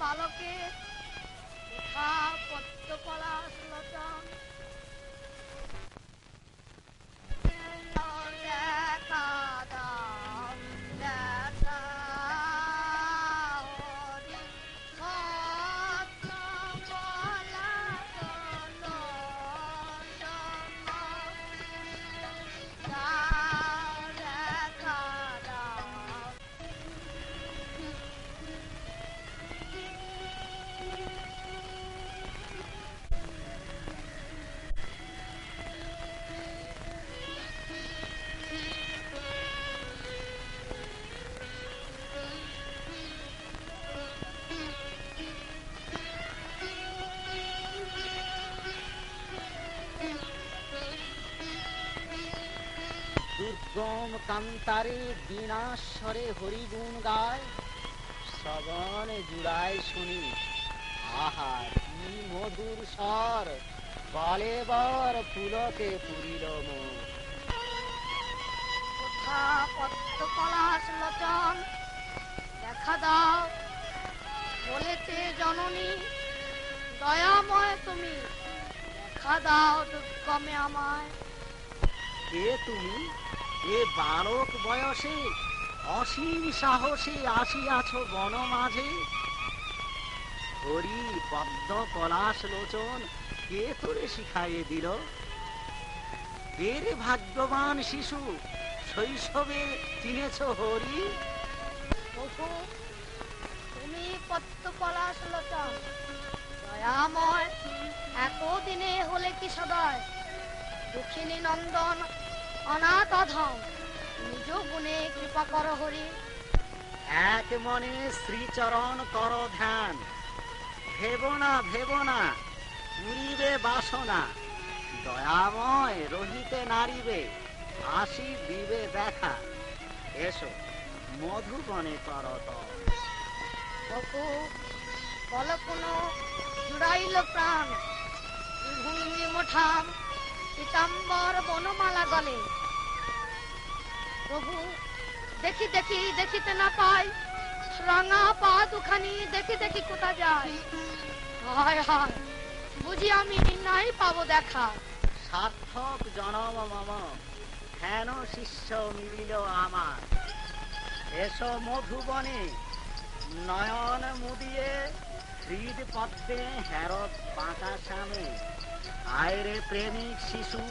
बालक के দুর্গম কান্তারে বিনাশ্বরে হরিগুণ গায়। শ্রবণ জুড়ায় শুনি, আহা কি মধুর স্বর। বলে বর পুলকে পুরিল লোচন? দেখা দাও, বলেছে জননী, দয়াময় তুমি। দেখা দাও দুর্গমে আমায়। কে তুমি? এ বালক বয়সে অসীম সাহসে আসিয়াছ বন মাঝে? হরি পদ্ম পলাশ লোচন কে তোরে শিখাইয়ে দিল? রে ভাগ্যবান শিশু শৈশবে চিনেছ হরি? তুমি পদ্ম পলাশ লোচন। দয়াময়, এতদিনে হলে কি সদয়? দুঃখিনী নন্দন অনাথ অধম নিজ গুণে কৃপা কর হরি। এক মনে শ্রীচরণ কর ধ্যান। ভেবনা ভেবনা পুরিবে বাসনা। দয়াময় রহিতে নারিবে আসি দিবে দেখা এসো মধুবনে করত প্রভু বল কোনো জুড়াইল প্রাণ ভূমি মোঠাম। পিতাম্বর বনমালা গলে। প্রভু, দেখি দেখি, দেখিতে না পাই। রাঙা পা দুখানি দেখি দেখি কোথা যায়। হায় হায়, বুঝি আমি নাই পাবো দেখা। সার্থক জনম মম হেন শিষ্য মিলিল আমার? এসো মধুবনে, নয়ন মুদিয়ে হৃদ পদ্মে হেরত পাকা সামে আয়রে প্রেমিক শিশু